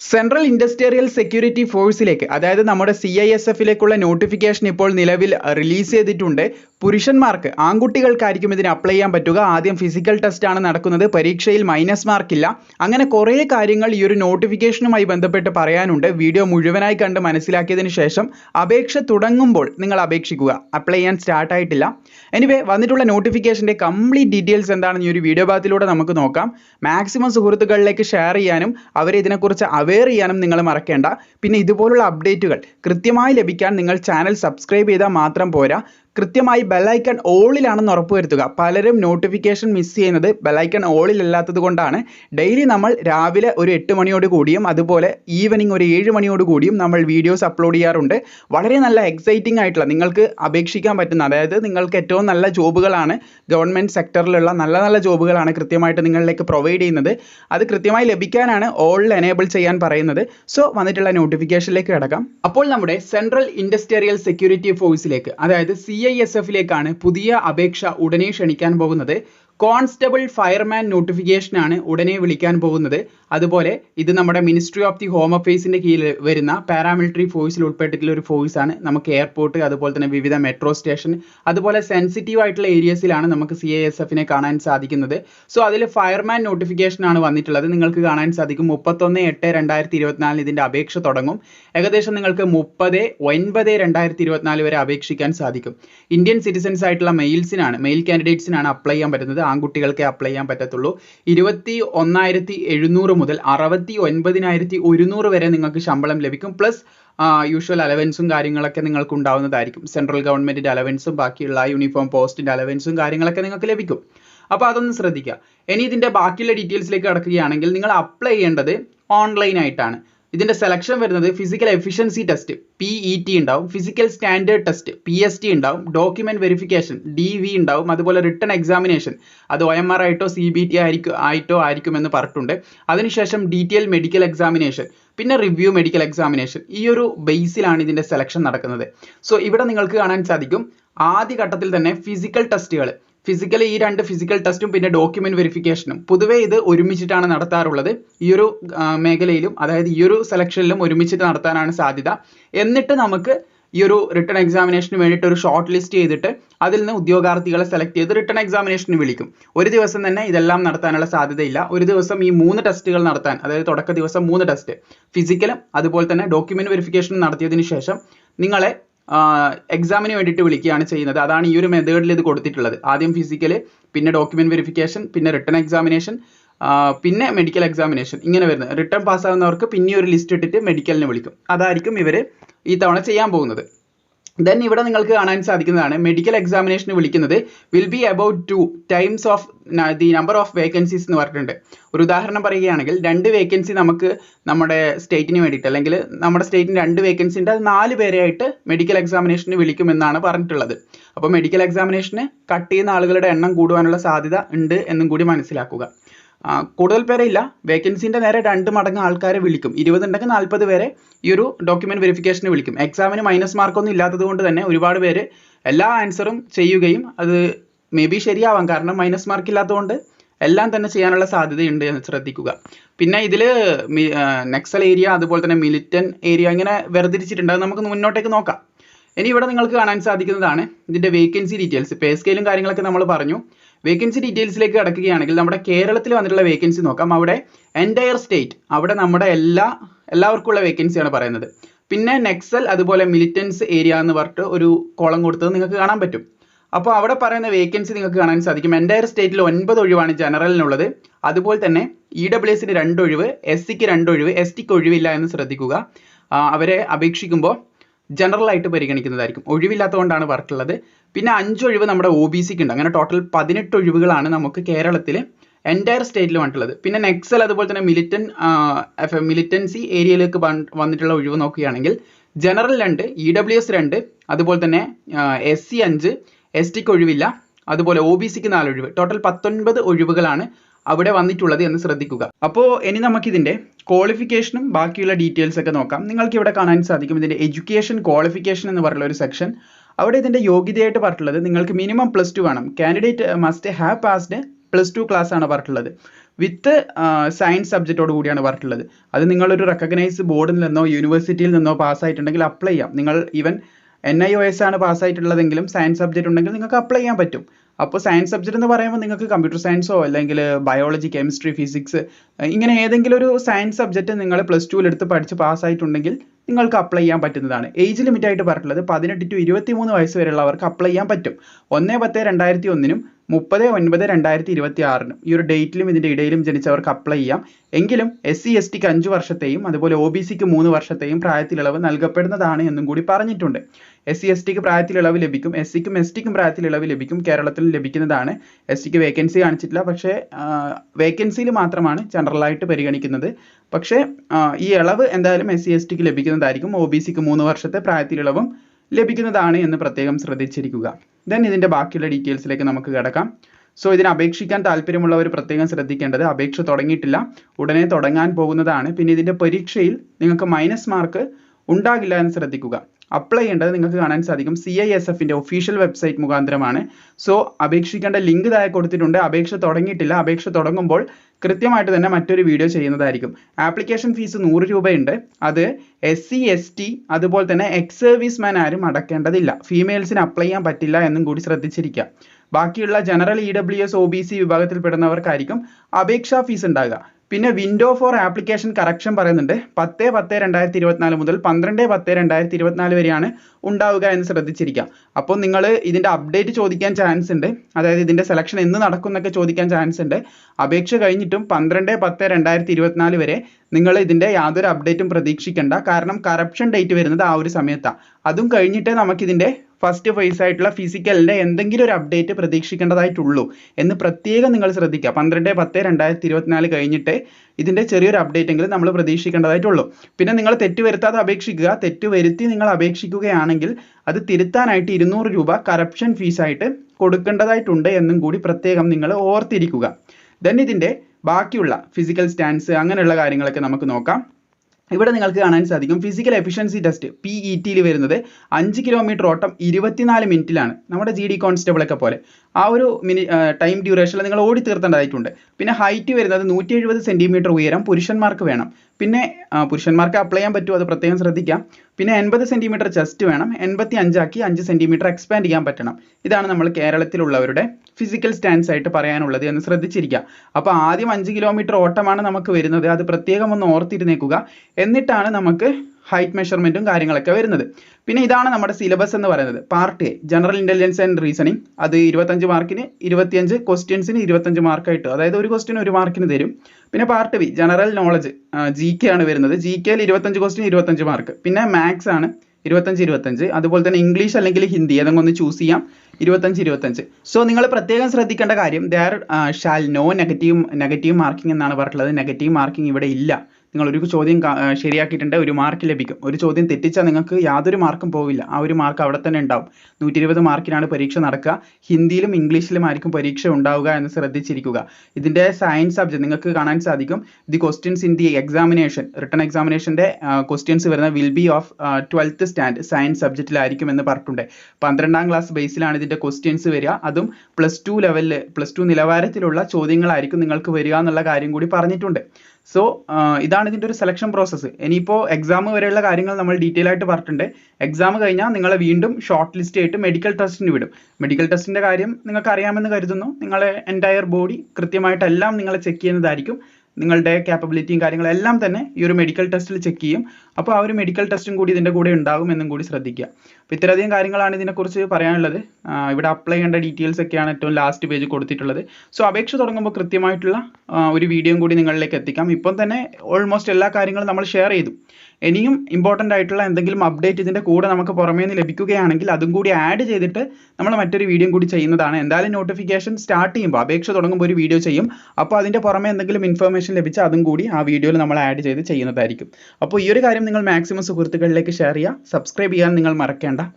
Central industrial security ഫോഴ്സിലേക്ക് അതായത് നമ്മുടെ സി ഐ എസ് എഫിലേക്കുള്ള നോട്ടിഫിക്കേഷൻ ഇപ്പോൾ നിലവിൽ റിലീസ് ചെയ്തിട്ടുണ്ട്. പുരുഷന്മാർക്ക് ആൺകുട്ടികൾക്കായിരിക്കും ഇതിന് അപ്ലൈ ചെയ്യാൻ പറ്റുക. ആദ്യം ഫിസിക്കൽ ടെസ്റ്റ് ആണ് നടക്കുന്നത്. പരീക്ഷയിൽ മൈനസ് മാർക്കില്ല അങ്ങനെ കുറേ കാര്യങ്ങൾ ഈ ഒരു നോട്ടിഫിക്കേഷനുമായി ബന്ധപ്പെട്ട് പറയാനുണ്ട്. വീഡിയോ മുഴുവനായി കണ്ട് മനസ്സിലാക്കിയതിന് ശേഷം അപേക്ഷ തുടങ്ങുമ്പോൾ നിങ്ങൾ അപേക്ഷിക്കുക. അപ്ലൈ ചെയ്യാൻ സ്റ്റാർട്ട് ആയിട്ടില്ല. എനിവേ വന്നിട്ടുള്ള നോട്ടിഫിക്കേഷന്റെ കംപ്ലീറ്റ് ഡീറ്റെയിൽസ് എന്താണെന്ന് ഈ ഒരു വീഡിയോ ഭാഗത്തിലൂടെ നമുക്ക് നോക്കാം. മാക്സിമം സുഹൃത്തുക്കളിലേക്ക് ഷെയർ ചെയ്യാനും അവരെ ഇതിനെക്കുറിച്ച് അവെയർ ചെയ്യാനും നിങ്ങൾ മറക്കേണ്ട. പിന്നെ ഇതുപോലുള്ള അപ്ഡേറ്റുകൾ കൃത്യമായി ലഭിക്കാൻ നിങ്ങൾ ചാനൽ സബ്സ്ക്രൈബ് ചെയ്താൽ മാത്രം പോരാ. കൃത്യമായി ബെല്ലൈക്കൺ ഓളിലാണെന്ന് ഉറപ്പുവരുത്തുക. പലരും നോട്ടിഫിക്കേഷൻ മിസ് ചെയ്യുന്നത് ബെല്ലൈക്കൺ ഓളിൽ അല്ലാത്തത് കൊണ്ടാണ്. ഡെയിലി നമ്മൾ രാവിലെ ഒരു എട്ട് മണിയോട് കൂടിയും അതുപോലെ ഈവനിങ് ഒരു ഏഴ് മണിയോട് കൂടിയും നമ്മൾ വീഡിയോസ് അപ്ലോഡ് ചെയ്യാറുണ്ട്. വളരെ നല്ല എക്സൈറ്റിംഗ് ആയിട്ടുള്ള നിങ്ങൾക്ക് അപേക്ഷിക്കാൻ പറ്റുന്ന അതായത് നിങ്ങൾക്ക് ഏറ്റവും നല്ല ജോബുകളാണ് ഗവൺമെന്റ് സെക്ടറിലുള്ള നല്ല നല്ല ജോബുകളാണ് കൃത്യമായിട്ട് നിങ്ങളിലേക്ക് പ്രൊവൈഡ് ചെയ്യുന്നത്. അത് കൃത്യമായി ലഭിക്കാനാണ് ഓളിൽ എനേബിൾ ചെയ്യാൻ പറയുന്നത്. സോ വന്നിട്ടുള്ള നോട്ടിഫിക്കേഷനിലേക്ക് കിടക്കാം. അപ്പോൾ നമ്മുടെ സെൻട്രൽ ഇൻഡസ്ട്രിയൽ സെക്യൂരിറ്റി ഫോഴ്സിലേക്ക് അതായത് സി ഐ എസ് എഫിലേക്കാണ് പുതിയ അപേക്ഷ ഉടനെ ക്ഷണിക്കാൻ പോകുന്നത്. കോൺസ്റ്റബിൾ ഫയർമാൻ നോട്ടിഫിക്കേഷനാണ് ഉടനെ വിളിക്കാൻ പോകുന്നത്. അതുപോലെ ഇത് നമ്മുടെ മിനിസ്ട്രി ഓഫ് ദി ഹോം അഫെയ്സിന്റെ കീഴിൽ വരുന്ന പാരാമിലിറ്ററി ഫോഴ്സിൽ ഉൾപ്പെട്ടിട്ടുള്ള ഒരു ഫോഴ്സ് ആണ് നമുക്ക് എയർപോർട്ട് അതുപോലെ തന്നെ വിവിധ മെട്രോ സ്റ്റേഷൻ അതുപോലെ സെൻസിറ്റീവ് ആയിട്ടുള്ള ഏരിയസിലാണ് നമുക്ക് സി ഐ എസ് എഫിനെ കാണാൻ സാധിക്കുന്നത്. സോ അതിൽ ഫയർമാൻ നോട്ടിഫിക്കേഷൻ ആണ് വന്നിട്ടുള്ളത്. നിങ്ങൾക്ക് കാണാൻ സാധിക്കും. മുപ്പത്തൊന്ന് എട്ട് രണ്ടായിരത്തി ഇരുപത്തിനാലിന് ഇതിന്റെ അപേക്ഷ തുടങ്ങും. ഏകദേശം നിങ്ങൾക്ക് മുപ്പത് ഒൻപത് രണ്ടായിരത്തി ഇരുപത്തിനാല് വരെ അപേക്ഷിക്കാൻ സാധിക്കും. ഇന്ത്യൻ സിറ്റിസൻസ് ആയിട്ടുള്ള മെയിൽസിനാണ് മെയിൽ കാൻഡിഡേറ്റ്സിനാണ് അപ്ലൈ ചെയ്യാൻ പറ്റുന്നത്. ആൺകുട്ടികൾക്ക് അപ്ലൈ ചെയ്യാൻ പറ്റത്തുള്ളൂ. ഇരുപത്തി ഒന്നായിരത്തി എഴുന്നൂറ് മുതൽ അറുപത്തി ഒൻപതിനായിരത്തി ഒരുന്നൂറ് വരെ നിങ്ങൾക്ക് ശമ്പളം ലഭിക്കും. പ്ലസ് യൂഷ്വൽ അലവൻസും കാര്യങ്ങളൊക്കെ നിങ്ങൾക്ക് ഉണ്ടാവുന്നതായിരിക്കും സെൻട്രൽ ഗവൺമെന്റിന്റെ അലവൻസും ബാക്കിയുള്ള യൂണിഫോം പോസ്റ്റിന്റെ അലവൻസും കാര്യങ്ങളൊക്കെ നിങ്ങൾക്ക് ലഭിക്കും. അപ്പോൾ അതൊന്ന് ശ്രദ്ധിക്കുക ഇനി ഇതിന്റെ ബാക്കിയുള്ള ഡീറ്റെയിൽസിലേക്ക് കടക്കുകയാണെങ്കിൽ നിങ്ങൾ അപ്ലൈ ചെയ്യേണ്ടത് ഓൺലൈൻ ആയിട്ടാണ്. ഇതിന്റെ സെലക്ഷൻ വരുന്നത് physical efficiency test P E T ഉണ്ടാവും physical standard test P S T ഉണ്ടാവും ഡോക്യുമെന്റ് വെരിഫിക്കേഷൻ ഡി വി ഉണ്ടാവും അതുപോലെ റിട്ടേൺ എക്സാമിനേഷൻ അത് ഒ എം ആർ ആയിട്ടോ സി ബി ടി ആയിരിക്കും ആയിട്ടോ ആയിരിക്കുമെന്ന് പറഞ്ഞിട്ടുണ്ട്. അതിനുശേഷം ഡീറ്റെയിൽ മെഡിക്കൽ എക്സാമിനേഷൻ പിന്നെ റിവ്യൂ മെഡിക്കൽ എക്സാമിനേഷൻ ഈ ഒരു ബേസിലാണ് ഇതിന്റെ സെലക്ഷൻ നടക്കുന്നത്. സോ ഇവിടെ നിങ്ങൾക്ക് കാണാൻ സാധിക്കും ആദ്യ ഘട്ടത്തിൽ തന്നെ ഫിസിക്കൽ ടെസ്റ്റുകൾ ഫിസിക്കലി ഈ രണ്ട് ഫിസിക്കൽ ടെസ്റ്റും പിന്നെ ഡോക്യുമെന്റ് വെരിഫിക്കേഷനും പൊതുവേ ഇത് ഒരുമിച്ചിട്ടാണ് നടത്താറുള്ളത്. ഈ ഒരു മേഖലയിലും അതായത് ഈ ഒരു സെലക്ഷനിലും ഒരുമിച്ചിട്ട് നടത്താനാണ് സാധ്യത. എന്നിട്ട് നമുക്ക് ഈ ഒരു റിട്ടേൺ എക്സാമിനേഷന് വേണ്ടിയിട്ട് ഒരു ഷോർട്ട് ലിസ്റ്റ് ചെയ്തിട്ട് അതിൽ നിന്ന് ഉദ്യോഗാർത്ഥികളെ സെലക്ട് ചെയ്ത് റിട്ടേൺ എക്സാമിനേഷന് വിളിക്കും. ഒരു ദിവസം തന്നെ ഇതെല്ലാം നടത്താനുള്ള സാധ്യതയില്ല. ഒരു ദിവസം ഈ മൂന്ന് ടെസ്റ്റുകൾ നടത്താൻ അതായത് തുടക്ക ദിവസം മൂന്ന് ടെസ്റ്റ് ഫിസിക്കലും അതുപോലെ തന്നെ ഡോക്യുമെന്റ് വെരിഫിക്കേഷനും നടത്തിയതിന് ശേഷം നിങ്ങളെ എക്സാമിന് വേണ്ടിയിട്ട് വിളിക്കുകയാണ് ചെയ്യുന്നത്. അതാണ് ഈ ഒരു മെത്തേഡിൽ ഇത് കൊടുത്തിട്ടുള്ളത്. ആദ്യം ഫിസിക്കൽ പിന്നെ ഡോക്യുമെന്റ് വെരിഫിക്കേഷൻ പിന്നെ റിട്ടേൺ എക്സാമിനേഷൻ പിന്നെ മെഡിക്കൽ എക്സാമിനേഷൻ ഇങ്ങനെ വരുന്നത്. റിട്ടേൺ പാസ്സാകുന്നവർക്ക് പിന്നെ ഒരു ലിസ്റ്റ് ഇട്ടിട്ട് മെഡിക്കലിന് വിളിക്കും. അതായിരിക്കും ഇവർ ഈ തവണ ചെയ്യാൻ പോകുന്നത്. ദെൻ ഇവിടെ നിങ്ങൾക്ക് കാണാൻ സാധിക്കുന്നതാണ് മെഡിക്കൽ എക്സാമിനേഷന് വിളിക്കുന്നത് will be about two times of the number of vacancies എന്ന് പറഞ്ഞിട്ടുണ്ട്. ഒരു ഉദാഹരണം പറയുകയാണെങ്കിൽ രണ്ട് വേക്കൻസി നമുക്ക് നമ്മുടെ സ്റ്റേറ്റിന് വേണ്ടിയിട്ട് അല്ലെങ്കിൽ നമ്മുടെ സ്റ്റേറ്റിന് രണ്ട് വേക്കൻസി ഉണ്ട് അത് നാല് പേരെയായിട്ട് മെഡിക്കൽ എക്സാമിനേഷന് വിളിക്കുമെന്നാണ് പറഞ്ഞിട്ടുള്ളത്. അപ്പോൾ മെഡിക്കൽ എക്സാമിനേഷന് കട്ട് ചെയ്യുന്ന ആളുകളുടെ എണ്ണം കൂടുവാനുള്ള സാധ്യത ഉണ്ട് എന്നും കൂടി മനസ്സിലാക്കുക. കൂടുതൽ പേരെ ഇല്ല വേക്കൻസിന്റെ നേരെ രണ്ട് മടങ്ങ് ആൾക്കാരെ വിളിക്കും. ഇരുപതുണ്ടെങ്കിൽ നാൽപ്പത് പേരെ ഈ ഒരു ഡോക്യുമെന്റ് വെരിഫിക്കേഷന് വിളിക്കും. എക്സാമിന് മൈനസ് മാർക്കൊന്നും ഇല്ലാത്തത് കൊണ്ട് തന്നെ ഒരുപാട് പേര് എല്ലാ ആൻസറും ചെയ്യുകയും അത് മേ ബി ശരിയാവാം. കാരണം മൈനസ് മാർക്ക് ഇല്ലാത്തതുകൊണ്ട് എല്ലാം തന്നെ ചെയ്യാനുള്ള സാധ്യതയുണ്ട് എന്ന് ശ്രദ്ധിക്കുക. പിന്നെ ഇതിൽ നെക്സൽ ഏരിയ അതുപോലെ തന്നെ മിലിറ്റൻ ഏരിയ ഇങ്ങനെ വേർതിരിച്ചിട്ടുണ്ട്. അത് നമുക്ക് മുന്നോട്ടേക്ക് നോക്കാം. ഇനി ഇവിടെ നിങ്ങൾക്ക് കാണാൻ സാധിക്കുന്നതാണ് ഇതിന്റെ വേക്കൻസി ഡീറ്റെയിൽസ് പേ സ്കെയിലും കാര്യങ്ങളൊക്കെ നമ്മൾ പറഞ്ഞു. വേക്കൻസി ഡീറ്റെയിൽസിലേക്ക് കിടക്കുകയാണെങ്കിൽ നമ്മുടെ കേരളത്തിൽ വന്നിട്ടുള്ള വേക്കൻസി നോക്കാം. അവിടെ എന്റയർ സ്റ്റേറ്റ് അവിടെ നമ്മുടെ എല്ലാ എല്ലാവർക്കും ഉള്ള വേക്കൻസിയാണ് പറയുന്നത്. പിന്നെ നെക്സൽ അതുപോലെ മിലിറ്റൻസ് ഏരിയ എന്ന് പറഞ്ഞിട്ട് ഒരു കോളം കൊടുത്തത് നിങ്ങൾക്ക് കാണാൻ പറ്റും. അപ്പോൾ അവിടെ പറയുന്ന വേക്കൻസി നിങ്ങൾക്ക് കാണാൻ സാധിക്കും. എന്റയർ സ്റ്റേറ്റിൽ ഒൻപത് ഒഴിവാണ് ജനറലിനുള്ളത് അതുപോലെ തന്നെ ഇ ഡബ്ല്യു എസിന് രണ്ട് ഒഴിവ് എസ് സിക്ക് രണ്ട് ഒഴിവ് എസ് ടിക്ക് ഒഴിവില്ല എന്ന് ശ്രദ്ധിക്കുക. അവരെ അപേക്ഷിക്കുമ്പോൾ ജനറൽ ആയിട്ട് പരിഗണിക്കുന്നതായിരിക്കും. ഒഴിവില്ലാത്തതുകൊണ്ടാണ് പറഞ്ഞിട്ടുള്ളത് പിന്നെ അഞ്ച് ഒഴിവ് നമ്മുടെ ഒ ബി സിക്ക് ഉണ്ട്. അങ്ങനെ ടോട്ടൽ പതിനെട്ട് ഒഴിവുകളാണ് നമുക്ക് കേരളത്തിൽ എന്റയർ സ്റ്റേറ്റിൽ വന്നിട്ടുള്ളത്. പിന്നെ നെക്സൽ അതുപോലെ തന്നെ മിലിറ്റൻ മിലിറ്റൻസി ഏരിയയിലേക്ക് വന്നിട്ടുള്ള ഒഴിവ് നോക്കുകയാണെങ്കിൽ ജനറൽ രണ്ട് ഇ ഡബ്ല്യു എസ് രണ്ട് അതുപോലെ തന്നെ എസ് സി അഞ്ച് എസ് ടിക്ക് ഒഴിവില്ല. അതുപോലെ ഒ ബി സിക്ക് നാല് ഒഴിവ് ടോട്ടൽ പത്തൊൻപത് ഒഴിവുകളാണ് അവിടെ വന്നിട്ടുള്ളത് എന്ന് ശ്രദ്ധിക്കുക. അപ്പോൾ ഇനി നമുക്കിതിന്റെ ക്വാളിഫിക്കേഷനും ബാക്കിയുള്ള ഡീറ്റെയിൽസ് ഒക്കെ നോക്കാം. നിങ്ങൾക്ക് ഇവിടെ കാണാൻ സാധിക്കും ഇതിന്റെ എഡ്യൂക്കേഷൻ ക്വാളിഫിക്കേഷൻ എന്ന് പറയുന്ന ഒരു സെക്ഷൻ അവിടെ ഇതിന്റെ യോഗ്യതയായിട്ട് പറഞ്ഞിട്ടുള്ളത് നിങ്ങൾക്ക് മിനിമം പ്ലസ് ടു വേണം. Candidate must have passed plus two class ആണ് പറഞ്ഞിട്ടുള്ളത്. വിത്ത് സയൻസ് സബ്ജക്റ്റോട് കൂടിയാണ് പറഞ്ഞിട്ടുള്ളത്. അത് നിങ്ങളൊരു റെക്കഗ്നൈസ് ബോർഡിൽ നിന്നോ യൂണിവേഴ്സിറ്റിയിൽ നിന്നോ പാസ്സായിട്ടുണ്ടെങ്കിൽ അപ്ലൈ ചെയ്യാം. നിങ്ങൾ even N I O S ആണ് പാസ്സായിട്ടുള്ളതെങ്കിലും സയൻസ് സബ്ജക്റ്റ് ഉണ്ടെങ്കിൽ നിങ്ങൾക്ക് അപ്ലൈ ചെയ്യാൻ പറ്റും. അപ്പോൾ സയൻസ് സബ്ജക്റ്റ് എന്ന് പറയുമ്പോൾ നിങ്ങൾക്ക് കമ്പ്യൂട്ടർ സയൻസോ അല്ലെങ്കിൽ ബയോളജി കെമിസ്ട്രി ഫിസിക്സ് ഇങ്ങനെ ഏതെങ്കിലും ഒരു സയൻസ് സബ്ജക്റ്റ് നിങ്ങൾ പ്ലസ് ടുവിൽ എടുത്ത് പഠിച്ച് പാസ്സായിട്ടുണ്ടെങ്കിൽ നിങ്ങൾക്ക് അപ്ലൈ ചെയ്യാൻ പറ്റുന്നതാണ്. ഏജ് ലിമിറ്റ് ആയിട്ട് പറഞ്ഞിട്ടുള്ളത് പതിനെട്ട് ടു ഇരുപത്തി മൂന്ന് വയസ്സ് വരെയുള്ളവർക്ക് അപ്ലൈ ചെയ്യാൻ പറ്റും. ഒന്ന് പത്ത് രണ്ടായിരത്തി ഒന്നിനും മുപ്പത് ഒൻപത് രണ്ടായിരത്തി ഇരുപത്തി ആറിനും ഈ ഒരു ഡേറ്റിലും ഇതിന്റെ ഇടയിലും ജനിച്ചവർക്ക് അപ്ലൈ ചെയ്യാം. എങ്കിലും എസ് സി എസ് ടിക്ക് അഞ്ച് വർഷത്തെയും അതുപോലെ ഒ ബി സിക്ക് മൂന്ന് വർഷത്തെയും പ്രായത്തിലിളവ് നൽകപ്പെടുന്നതാണ് എന്നും കൂടി പറഞ്ഞിട്ടുണ്ട്. എസ് സി എസ് ടിക്ക് പ്രായത്തിൽ ഇളവ് ലഭിക്കും. എസ് സിക്കും എസ് ടിക്കും പ്രായത്തിൽ ഇളവ് ലഭിക്കും. കേരളത്തിൽ ലഭിക്കുന്നതാണ്. എസ് ടിക്ക് വേക്കൻസി കാണിച്ചിട്ടില്ല. പക്ഷേ വേക്കൻസിയിൽ മാത്രമാണ് ജനറലായിട്ട് പരിഗണിക്കുന്നത്. പക്ഷേ ഈ ഇളവ് എന്തായാലും എസ് സി എസ് ടിക്ക് ലഭിക്കുന്നതായിരിക്കും ഒ ബി സിക്ക് മൂന്ന് വർഷത്തെ പ്രായത്തിലിളവും ലഭിക്കുന്നതാണ് എന്ന് പ്രത്യേകം ശ്രദ്ധിച്ചിരിക്കുക. ദെൻ ഇതിന്റെ ബാക്കിയുള്ള ഡീറ്റെയിൽസിലേക്ക് നമുക്ക് കിടക്കാം. സോ ഇതിന് അപേക്ഷിക്കാൻ താല്പര്യമുള്ളവർ പ്രത്യേകം ശ്രദ്ധിക്കേണ്ടത് അപേക്ഷ തുടങ്ങിയിട്ടില്ല. ഉടനെ തുടങ്ങാൻ പോകുന്നതാണ്. പിന്നെ ഇതിന്റെ പരീക്ഷയിൽ നിങ്ങൾക്ക് മൈനസ് മാർക്ക് ഉണ്ടാകില്ല എന്ന് ശ്രദ്ധിക്കുക. അപ്ലൈ ചെയ്യേണ്ടത് നിങ്ങൾക്ക് കാണാൻ സാധിക്കും. സി ഐ എസ് എഫിന്റെ ഒഫീഷ്യൽ വെബ്സൈറ്റ് മുഖാന്തരമാണ്. സോ അപേക്ഷിക്കേണ്ട ലിങ്ക് താഴെ കൊടുത്തിട്ടുണ്ട്. അപേക്ഷ തുടങ്ങിയിട്ടില്ല. അപേക്ഷ തുടങ്ങുമ്പോൾ കൃത്യമായിട്ട് തന്നെ മറ്റൊരു വീഡിയോ ചെയ്യുന്നതായിരിക്കും. ആപ്ലിക്കേഷൻ ഫീസ് നൂറ് രൂപയുണ്ട്. അത് എസ് സി എസ് ടി അതുപോലെ തന്നെ എക്സ് സർവീസ് മാൻ ആരും അടക്കേണ്ടതില്ല. ഫീമെയിൽസിന് അപ്ലൈ ചെയ്യാൻ പറ്റില്ല എന്നും കൂടി ശ്രദ്ധിച്ചിരിക്കുക. ബാക്കിയുള്ള general E W S O B C വിഭാഗത്തിൽപ്പെടുന്നവർക്കായിരിക്കും അപേക്ഷാ ഫീസ് ഉണ്ടാകുക പിന്നെ വിൻഡോ ഫോർ ആപ്ലിക്കേഷൻ കറക്ഷൻ പറയുന്നുണ്ട്. പത്ത് പത്ത് രണ്ടായിരത്തി ഇരുപത്തിനാല് മുതൽ പന്ത്രണ്ട് പത്ത് രണ്ടായിരത്തി ഇരുപത്തിനാല് വരെയാണ് ഉണ്ടാവുക എന്ന് ശ്രദ്ധിച്ചിരിക്കുക. അപ്പോൾ നിങ്ങൾ ഇതിന്റെ അപ്ഡേറ്റ് ചോദിക്കാൻ ചാൻസ് ഉണ്ട്. അതായത് ഇതിന്റെ സെലക്ഷൻ എന്ന് നടക്കും എന്നൊക്കെ ചോദിക്കാൻ ചാൻസ് ഉണ്ട്. അപേക്ഷ കഴിഞ്ഞിട്ടും പന്ത്രണ്ട് പത്ത് രണ്ടായിരത്തി ഇരുപത്തിനാല് വരെ നിങ്ങൾ ഇതിന്റെ യാതൊരു അപ്ഡേറ്റും പ്രതീക്ഷിക്കേണ്ട. കാരണം കറപ്ഷൻ ഡേറ്റ് വരുന്നത് ആ ഒരു സമയത്താണ് അതും കഴിഞ്ഞിട്ടേ നമുക്കിതിന്റെ ഫസ്റ്റ് ഫേസ് ആയിട്ടുള്ള ഫിസിക്കലിന്റെ എന്തെങ്കിലും ഒരു അപ്ഡേറ്റ് പ്രതീക്ഷിക്കേണ്ടതായിട്ടുള്ളൂ എന്ന് പ്രത്യേകം നിങ്ങൾ ശ്രദ്ധിക്കുക. പന്ത്രണ്ട് പത്ത് രണ്ടായിരത്തി ഇരുപത്തിനാല് കഴിഞ്ഞിട്ട് ഇതിന്റെ ചെറിയൊരു അപ്ഡേറ്റ് എങ്കിലും നമ്മൾ പ്രതീക്ഷിക്കേണ്ടതായിട്ടുള്ളൂ. പിന്നെ നിങ്ങൾ തെറ്റ് വരുത്താതെ അപേക്ഷിക്കുക. തെറ്റ് വരുത്തി നിങ്ങൾ അപേക്ഷിക്കുകയാണെങ്കിൽ അത് തിരുത്താനായിട്ട് ഇരുന്നൂറ് രൂപ കറപ്ഷൻ ഫീസായിട്ട് കൊടുക്കേണ്ടതായിട്ടുണ്ട് എന്നും കൂടി പ്രത്യേകം നിങ്ങൾ ഓർത്തിരിക്കുക. ദെൻ ഇതിന്റെ ബാക്കിയുള്ള ഫിസിക്കൽ സ്റ്റാൻസ് അങ്ങനെയുള്ള കാര്യങ്ങളൊക്കെ നമുക്ക് നോക്കാം. ഇവിടെ നിങ്ങൾക്ക് കാണാൻ സാധിക്കും physical efficiency test P E ടിയിൽ വരുന്നത് അഞ്ച് കിലോമീറ്റർ ഓട്ടം ഇരുപത്തിനാല് മിനിറ്റിലാണ് നമ്മുടെ ജി ഡി കോൺസ്റ്റബിൾ ഒക്കെ പോലെ. ആ ഒരു മിനി ടൈം ഡ്യൂറേഷനിൽ നിങ്ങൾ ഓടി തീർത്തേണ്ടതായിട്ടുണ്ട് പിന്നെ ഹൈറ്റ് വരുന്നത് നൂറ്റി എഴുപത് സെന്റിമീറ്റർ ഉയരം പുരുഷന്മാർക്ക് വേണം. പിന്നെ പുരുഷന്മാർക്ക് അപ്ലൈ ചെയ്യാൻ പറ്റുമോ? അത് പ്രത്യേകം ശ്രദ്ധിക്കാം. പിന്നെ എൺപത് സെന്റിമീറ്റർ ചെസ്റ്റ് വേണം. എൺപത്തി അഞ്ചാക്കി അഞ്ച് സെന്റിമീറ്റർ എക്സ്പാൻഡ് ചെയ്യാൻ പറ്റണം. ഇതാണ് നമ്മൾ കേരളത്തിലുള്ളവരുടെ ഫിസിക്കൽ സ്റ്റാൻസ് ആയിട്ട് പറയാനുള്ളത് എന്ന് ശ്രദ്ധിച്ചിരിക്കുക. അപ്പോൾ ആദ്യം അഞ്ച് കിലോമീറ്റർ ഓട്ടമാണ് നമുക്ക് വരുന്നത്. അത് പ്രത്യേകം ഒന്ന് ഓർത്തിരുന്നേക്കുക. എന്നിട്ടാണ് നമുക്ക് ഹൈറ്റ് മെഷർമെന്റും കാര്യങ്ങളൊക്കെ വരുന്നത്. പിന്നെ ഇതാണ് നമ്മുടെ സിലബസ് എന്ന് പറയുന്നത്. Part A general intelligence and reasoning അത് ഇരുപത്തഞ്ച് മാർക്കിന് ഇരുപത്തിയഞ്ച് ക്വസ്റ്റ്യൻസിന് ഇരുപത്തഞ്ച് മാർക്കായിട്ട് അതായത് ഒരു ക്വസ്റ്റ്യൻ ഒരു മാർക്കിന് തരും. പിന്നെ part B general knowledge G K ആണ് വരുന്നത്. ജി കെയിൽ ഇരുപത്തഞ്ച് ക്വസ്റ്റ്യൻ ഇരുപത്തഞ്ച് മാർക്ക് പിന്നെ മാത്സ് ആണ് ഇരുപത്തഞ്ച് ഇരുപത്തഞ്ച് അതുപോലെ തന്നെ ഇംഗ്ലീഷ് അല്ലെങ്കിൽ ഹിന്ദി ഏതെങ്കിലും ഒന്ന് ചൂസ് ചെയ്യാം. ഇരുപത്തഞ്ച് ഇരുപത്തഞ്ച് സോ നിങ്ങൾ പ്രത്യേകം ശ്രദ്ധിക്കേണ്ട കാര്യം there shall no negative negative marking എന്നാണ് പറഞ്ഞിട്ടുള്ളത്. നെഗറ്റീവ് മാർക്കിംഗ് ഇവിടെ ഇല്ല. നിങ്ങൾ ഒരു ചോദ്യം ശരിയാക്കിയിട്ടുണ്ട് ഒരു മാർക്ക് ലഭിക്കും. ഒരു ചോദ്യം തെറ്റിച്ചാൽ നിങ്ങൾക്ക് യാതൊരു മാർക്കും പോവില്ല. ആ ഒരു മാർക്ക് അവിടെ തന്നെ ഉണ്ടാവും. നൂറ്റി ഇരുപത് മാർക്കിനാണ് പരീക്ഷ നടക്കുക. ഹിന്ദിയിലും ഇംഗ്ലീഷിലും ആയിരിക്കും പരീക്ഷ ഉണ്ടാവുക എന്ന് ശ്രദ്ധിച്ചിരിക്കുക. ഇതിന്റെ സയൻസ് സബ്ജക്ട് നിങ്ങൾക്ക് കാണാൻ സാധിക്കും. The questions in the examination written എക്സാമിനേഷന്റെ questions വരുന്ന will be of twelfth stand science സബ്ജക്റ്റിലായിരിക്കും എന്ന് പറഞ്ഞിട്ടുണ്ട്. പന്ത്രണ്ടാം ക്ലാസ് ബേസിലാണ് ഇതിന്റെ ക്വസ്റ്റ്യൻസ് വരിക. അതും പ്ലസ് ടു ലെവലിൽ പ്ലസ് ടു നിലവാരത്തിലുള്ള ചോദ്യങ്ങളായിരിക്കും നിങ്ങൾക്ക് വരിക എന്നുള്ള കാര്യം കൂടി പറഞ്ഞിട്ടുണ്ട്. സോ ഇതാണ് ഇതിന്റെ ഒരു സെലക്ഷൻ പ്രോസസ്സ് ഇനിയിപ്പോൾ എക്സാം വരെയുള്ള കാര്യങ്ങൾ നമ്മൾ ഡീറ്റെയിൽ ആയിട്ട് പറഞ്ഞിട്ടുണ്ട്. എക്സാം കഴിഞ്ഞാൽ നിങ്ങളെ വീണ്ടും ഷോർട്ട് ലിസ്റ്റ് ആയിട്ട് മെഡിക്കൽ ടെസ്റ്റിന് വിടും. മെഡിക്കൽ ടെസ്റ്റിന്റെ കാര്യം നിങ്ങൾക്ക് അറിയാമെന്ന് കരുതുന്നു. നിങ്ങളെ എന്റയർ ബോഡി കൃത്യമായിട്ടെല്ലാം നിങ്ങളെ ചെക്ക് ചെയ്യുന്നതായിരിക്കും. നിങ്ങളുടെ ക്യാപ്പബിലിറ്റിയും കാര്യങ്ങളെല്ലാം തന്നെ ഈ ഒരു മെഡിക്കൽ ടെസ്റ്റിൽ ചെക്ക് ചെയ്യും. അപ്പോൾ ആ ഒരു മെഡിക്കൽ ടെസ്റ്റും കൂടി ഇതിന്റെ കൂടെ ഉണ്ടാകും എന്നും കൂടി ശ്രദ്ധിക്കുക. അപ്പോൾ ഇത്രയധികം കാര്യങ്ങളാണ് ഇതിനെക്കുറിച്ച് പറയാനുള്ളത്. ഇവിടെ അപ്ലൈ ചെയ്യേണ്ട ഡീറ്റെയിൽസ് ഒക്കെയാണ് ഏറ്റവും ലാസ്റ്റ് പേജ് കൊടുത്തിട്ടുള്ളത്. സോ അപേക്ഷ തുടങ്ങുമ്പോൾ കൃത്യമായിട്ടുള്ള ഒരു വീഡിയോയും കൂടി നിങ്ങളിലേക്ക് എത്തിക്കാം. ഇപ്പം തന്നെ ഓൾമോസ്റ്റ് എല്ലാ കാര്യങ്ങളും നമ്മൾ ഷെയർ ചെയ്തു. ഇനിയും ഇമ്പോർട്ടന്റ് ആയിട്ടുള്ള എന്തെങ്കിലും അപ്ഡേറ്റ് ഇതിന്റെ കൂടെ നമുക്ക് പുറമേ നിന്ന് ലഭിക്കുകയാണെങ്കിൽ അതും കൂടി ആഡ് ചെയ്തിട്ട് നമ്മൾ മറ്റൊരു വീഡിയോ കൂടി ചെയ്യുന്നതാണ്. എന്തായാലും നോട്ടിഫിക്കേഷൻ സ്റ്റാർട്ട് ചെയ്യുമ്പോൾ അപേക്ഷ തുടങ്ങുമ്പോൾ ഒരു വീഡിയോ ചെയ്യും. അപ്പോൾ അതിന്റെ പുറമെ എന്തെങ്കിലും ഇൻഫർമേഷൻ ലഭിച്ചാൽ അതും കൂടി ആ വീഡിയോയിൽ നമ്മൾ ആഡ് ചെയ്ത് ചെയ്യുന്നതായിരിക്കും. അപ്പോൾ ഈ ഒരു കാര്യം നിങ്ങൾ മാക്സിമം സുഹൃത്തുക്കളിലേക്ക് ഷെയർ ചെയ്യുക. സബ്സ്ക്രൈബ് ചെയ്യാൻ നിങ്ങൾ മറക്കേണ്ട. 한다.